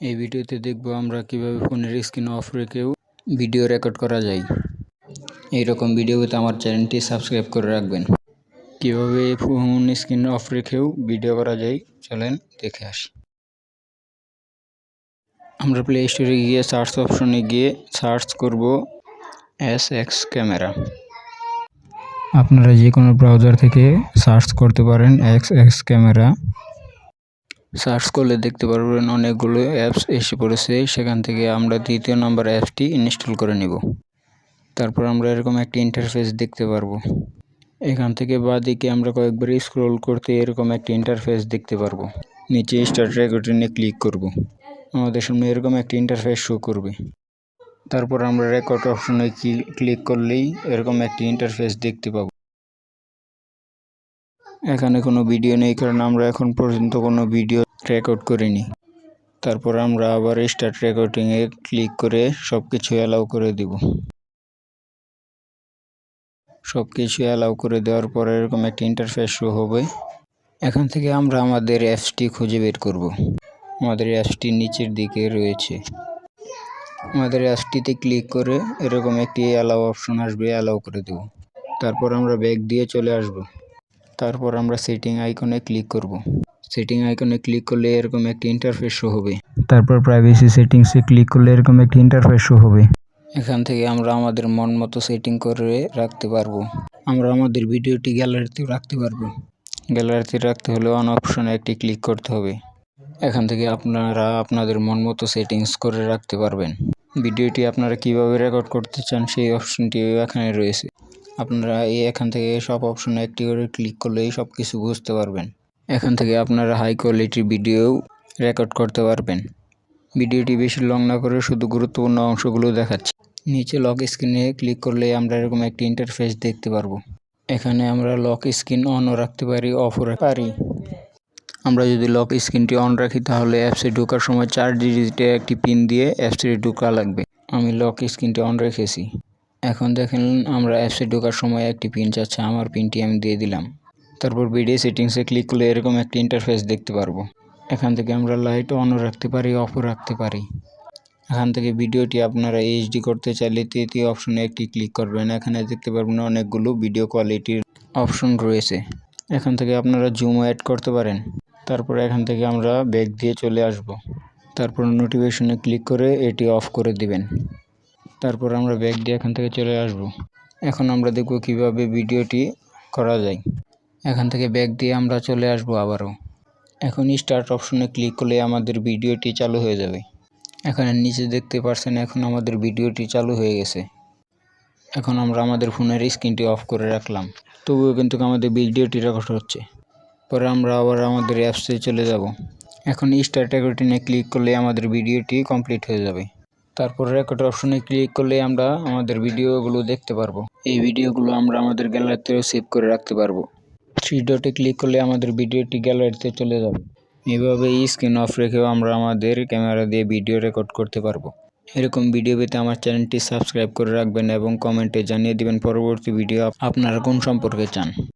এই ভিডিওতে দেখব আমরা কীভাবে ফোনের স্ক্রিন অফ রেখেও ভিডিও রেকর্ড করা যায়। এইরকম ভিডিও পেতে আমার চ্যানেলটি সাবস্ক্রাইব করে রাখবেন। কীভাবে ফোন স্ক্রিন অফ রেখেও ভিডিও করা যায়, চলেন দেখে আসি। আমরা প্লে স্টোরে গিয়ে সার্চ অপশনে গিয়ে সার্চ করব এস এক্স ক্যামেরা আপনারা যে কোনো ব্রাউজার থেকে সার্চ করতে পারেন এক্স এক্স ক্যামেরা সার্চ করলে দেখতে পারবেন অনেকগুলো অ্যাপস এসে পড়েছে। সেখান থেকে আমরা দ্বিতীয় নম্বর অ্যাপসটি ইনস্টল করে নিব। তারপর আমরা এরকম একটি ইন্টারফেস দেখতে পারব। এখান থেকে বাঁদিকে আমরা কয়েকবার স্ক্রোল করতে এরকম একটি ইন্টারফেস দেখতে পারব। নিচে স্টার্ট রেকর্ডিংয়ে ক্লিক করব। আমাদের সামনে এরকম একটি ইন্টারফেস শো করবে। তারপর আমরা রেকর্ড অপশনে ক্লিক করলেই এরকম একটি ইন্টারফেস দেখতে পাবো। এখানে কোনো ভিডিও নেই, কারণ আমরা এখন পর্যন্ত কোনো ভিডিও রেকর্ড করিনি। তারপর আমরা আবার স্টার্ট রেকর্ডিংয়ে ক্লিক করে সব কিছু অ্যালাউ করে দিব। সব কিছু অ্যালাউ করে দেওয়ার পর এরকম একটা ইন্টারফেস শো হবে। এখান থেকে আমরা আমাদের অ্যাপসটি খুঁজে বের করব। আমাদের অ্যাপসটি নিচের দিকে রয়েছে। আমাদের অ্যাপসটিতে ক্লিক করে এরকম একটি অ্যালাউ অপশন আসবে অ্যালাউ করে দেব। তারপর আমরা ব্যাগ দিয়ে চলে আসব। তারপর আমরা সেটিং আইকনে ক্লিক করব। সেটিং আইকনে ক্লিক করলে এরকম একটি ইন্টারফেস শো হবে। তারপর প্রাইভেসি সেটিংসে ক্লিক করলে এরকম একটি ইন্টারফেস শো হবে। এখান থেকে আমরা আমাদের মন মতো সেটিং করে রাখতে পারব। আমরা আমাদের ভিডিওটি গ্যালারিতে রাখতে পারব। গ্যালারিতে রাখতে হলে অন অপশনে একটি ক্লিক করতে হবে। এখান থেকে আপনারা আপনাদের মন মতো সেটিংস করে রাখতে পারবেন। ভিডিওটি আপনারা কীভাবে রেকর্ড করতে চান সেই অপশনটি এখানে রয়েছে। আপনারা এই এখান থেকে সব অপশনে একটি করে ক্লিক করলেই সব কিছু বুঝতে পারবেন। এখান থেকে আপনারা হাই কোয়ালিটির ভিডিও রেকর্ড করতে পারবেন। ভিডিওটি বেশি লং না করে শুধু গুরুত্বপূর্ণ অংশগুলো দেখাচ্ছি। নিচে লক স্ক্রিনে ক্লিক করলে আমরা এরকম একটি ইন্টারফেস দেখতে পারব। এখানে আমরা লক স্ক্রিন অনও রাখতে পারি অফও রাখতে পারি। আমরা যদি লক স্ক্রিনটি অন রাখি তাহলে অ্যাপসে ঢোকার সময় চার ডিজিটে একটি পিন দিয়ে অ্যাপসে ঢোকা লাগবে। আমি লক স্ক্রিনটি অন রেখেছি। এখন দেখেন আমরা অ্যাপসে ঢোকার সময় একটি পিন চাচ্ছে, আমার পিনটি আমি দিয়ে দিলাম। তারপর ভিডিও সেটিংসে ক্লিক করলে এরকম একটি ইন্টারফেস দেখতে পারব। এখান থেকে আমরা লাইট অনও রাখতে পারি অফও রাখতে পারি। এখান থেকে ভিডিওটি আপনারা এইচডি করতে চাইলে তৃতীয় অপশনে একটি ক্লিক করবেন। এখানে দেখতে পারবেন অনেকগুলো ভিডিও কোয়ালিটির অপশন রয়েছে। এখান থেকে আপনারা জুমও অ্যাড করতে পারেন। তারপর এখান থেকে আমরা ব্যাগ দিয়ে চলে আসব। তারপর নোটিফিকেশনে ক্লিক করে এটি অফ করে দিবেন। তারপর আমরা ব্যাগ দিয়ে এখান থেকে চলে আসব। এখন আমরা দেখব কীভাবে ভিডিওটি করা যায়। এখান থেকে ব্যাগ দিয়ে আমরা চলে আসব আবারও। এখন স্টার্ট অপশনে ক্লিক করলে আমাদের ভিডিওটি চালু হয়ে যাবে। এখানে নিচে দেখতে পারছেন এখন আমাদের ভিডিওটি চালু হয়ে গেছে। এখন আমরা আমাদের ফোনের স্ক্রিনটি অফ করে রাখলাম। তবুও কিন্তু আমাদের ভিডিওটি রেকর্ড হচ্ছে। পরে আমরা আবার আমাদের অ্যাপসে চলে যাব। এখন স্টার্ট রেকর্ডিংয়ে ক্লিক করলে আমাদের ভিডিওটি কমপ্লিট হয়ে যাবে। তারপর রেকর্ড অপশনে ক্লিক করলে আমরা আমাদের ভিডিওগুলো দেখতে পারব। এই ভিডিওগুলো আমরা আমাদের গ্যালারিতেও সেভ করে রাখতে পারব। থ্রি ডটে ক্লিক করলে আমাদের ভিডিওটি গ্যালারিতে চলে যাবে। এভাবে স্ক্রিন অফ রেখেও আমরা আমাদের ক্যামেরা দিয়ে ভিডিও রেকর্ড করতে পারব। এরকম ভিডিও পেতে আমার চ্যানেলটি সাবস্ক্রাইব করে রাখবেন এবং কমেন্টে জানিয়ে দিবেন পরবর্তী ভিডিও আপনারা কোন সম্পর্কে চান।